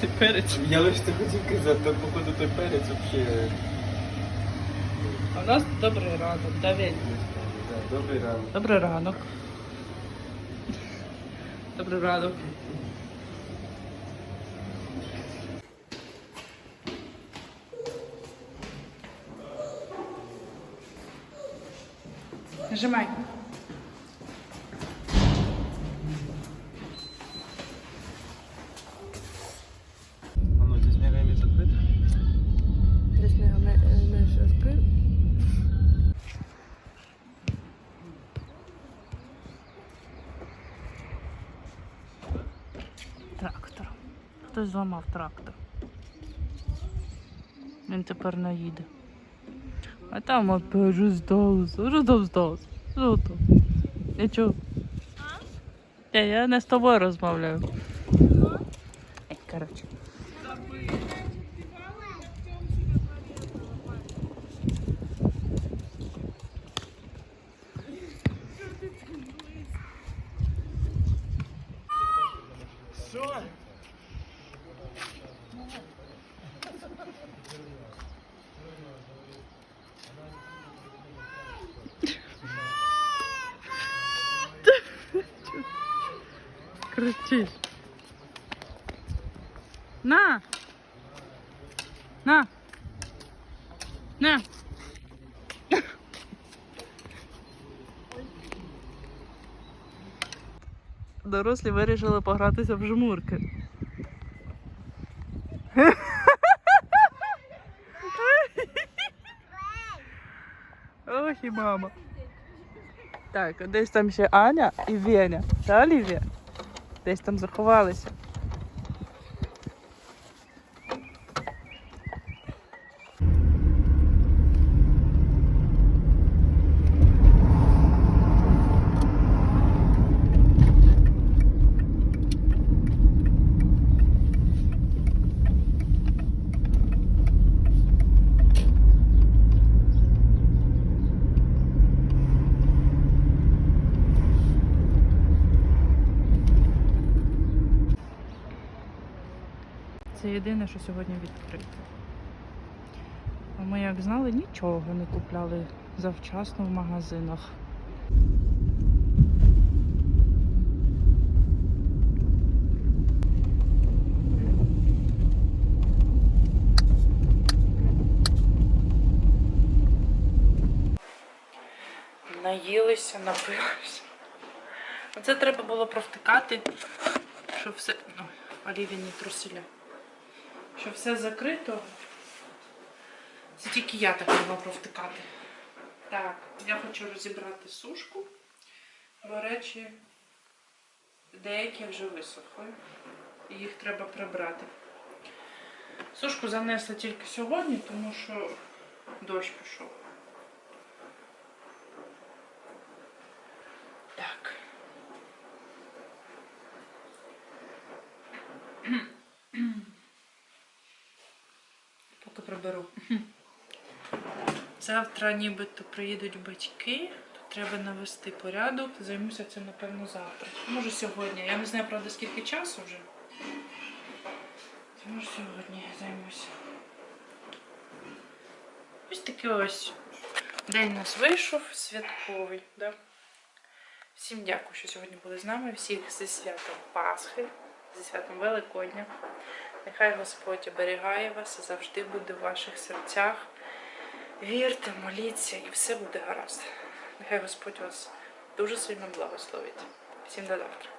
Цей перець. Я лише це хотів казати, там походу той перець взагалі. А у нас добрий ранок, Давид. Добрий ранок. Добрий ранок. Добрий ранок. Нажимай. Хтось зламав трактор. Він тепер не їде. А там опять же здалося. Що там здалося? Що там? Нічого. Я, я не з тобою розмовляю. Ей, коротше. Кричиш. На! На! На! Дорослі вирішили погратися в жмурки. Ох і мама. Так, десь там ще Аня і Веня. Та Олівія? Десь там заховалися. Це єдине, що сьогодні відкрито. А ми, як знали, нічого не купляли завчасно в магазинах. Наїлися, напилися. Це треба було провтикати, щоб все. Олів'яні труселя. Що все закрито. Це тільки я так могла провтикати. Так, я хочу розібрати сушку, бо речі деякі вже висохли. І їх треба прибрати. Сушку занесли тільки сьогодні, тому що дощ пішов. Так. Приберу. Завтра нібито приїдуть батьки, треба навести порядок. Займуся цим, напевно, завтра. Може сьогодні. Я не знаю, правда, скільки часу вже. Може сьогодні займуся. Ось такий ось день у нас вийшов святковий. Да? Всім дякую, що сьогодні були з нами. Всіх зі святом Пасхи, зі святом Великодня. Нехай Господь оберігає вас і завжди буде в ваших серцях. Вірте, моліться і все буде гаразд. Нехай Господь вас дуже сильно благословить. Всім до завтра.